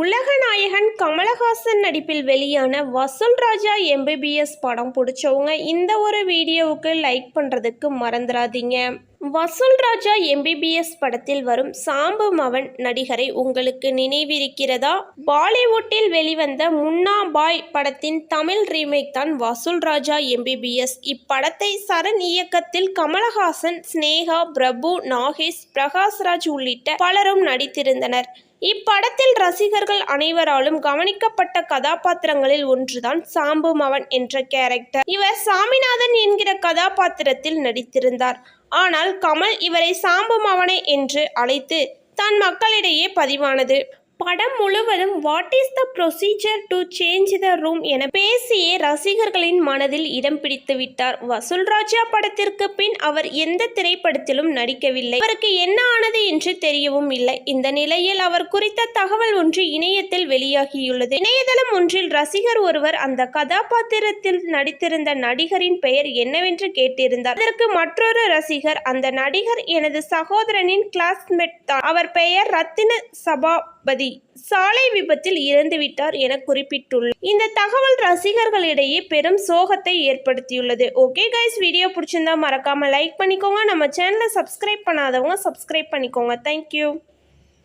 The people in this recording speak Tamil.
உலகநாயகன் கமலஹாசன் நடிப்பில் வெளியான வசூல் ராஜா எம்பிபிஎஸ் படம் பிடிச்சவங்க இந்த ஒரு வீடியோவுக்கு லைக் பண்ணுறதுக்கு மறந்துடாதீங்க. வசூல் ராஜா எம்பிபிஎஸ் படத்தில் வரும் சாம்பு மவன் நடிகரை உங்களுக்கு நினைவிருக்கிறதா? பாலிவுட்டில் வெளிவந்த முன்னா பாய் படத்தின் தமிழ் ரீமேக் தான் வசூல் ராஜா எம்பிபிஎஸ் இப்படத்தை சரண் இயக்கத்தில் கமலஹாசன் ஸ்னேகா பிரபு நாகேஷ் பிரகாஷ்ராஜ் உள்ளிட்ட பலரும் நடித்திருந்தனர். இப்படத்தில் ரசிகர்கள் அனைவராலும் கவனிக்கப்பட்ட கதாபாத்திரங்களில் ஒன்றுதான் சாம்பு மவன் என்ற கேரக்டர் இவர் சாமிநாதன் என்கிற கதாபாத்திரத்தில் நடித்திருந்தார். ஆனால் கமல் இவரை சாம்பு மவனே என்று அழைத்து தன் மக்களிடையே பதிவானது. படம் முழுவதும் what is the procedure to change the room என பேசியே ரசிகர்களின் மனதில் இடம் பிடித்து விட்டார். வசூல் ராஜா படத்திற்கு பின் அவர் எந்த திரைப்படத்திலும் நடிக்கவில்லை. அவருக்கு என்ன ஆனது என்று தெரியவும் இல்லை. இந்த நிலையில் அவர் குறித்த தகவல் ஒன்று இணையத்தில் வெளியாகியுள்ளது. இணையதளம் ஒன்றில் ரசிகர் ஒருவர் அந்த கதாபாத்திரத்தில் நடித்திருந்த நடிகரின் பெயர் என்னவென்று கேட்டிருந்தார். அதற்கு மற்றொரு ரசிகர் அந்த நடிகர் எனது சகோதரனின் கிளாஸ்மேட் தான். அவர் பெயர் ரத்தின சபாபதி. சாலை விபத்தில் இறந்துவிட்டார் என குறிப்பிட்டுள்ளார் இந்த தகவல் ரசிகர்களிடையே பெரும் சோகத்தை ஏற்படுத்தியுள்ளது. ஓகே கைஸ் வீடியோ பிடிச்சிருந்தா மறக்காம லைக் பண்ணிக்கோங்க. நம்ம சேனலை சப்ஸ்கிரைப் பண்ணாதவங்க சப்ஸ்கிரைப் பண்ணிக்கோங்க. தேங்க்யூ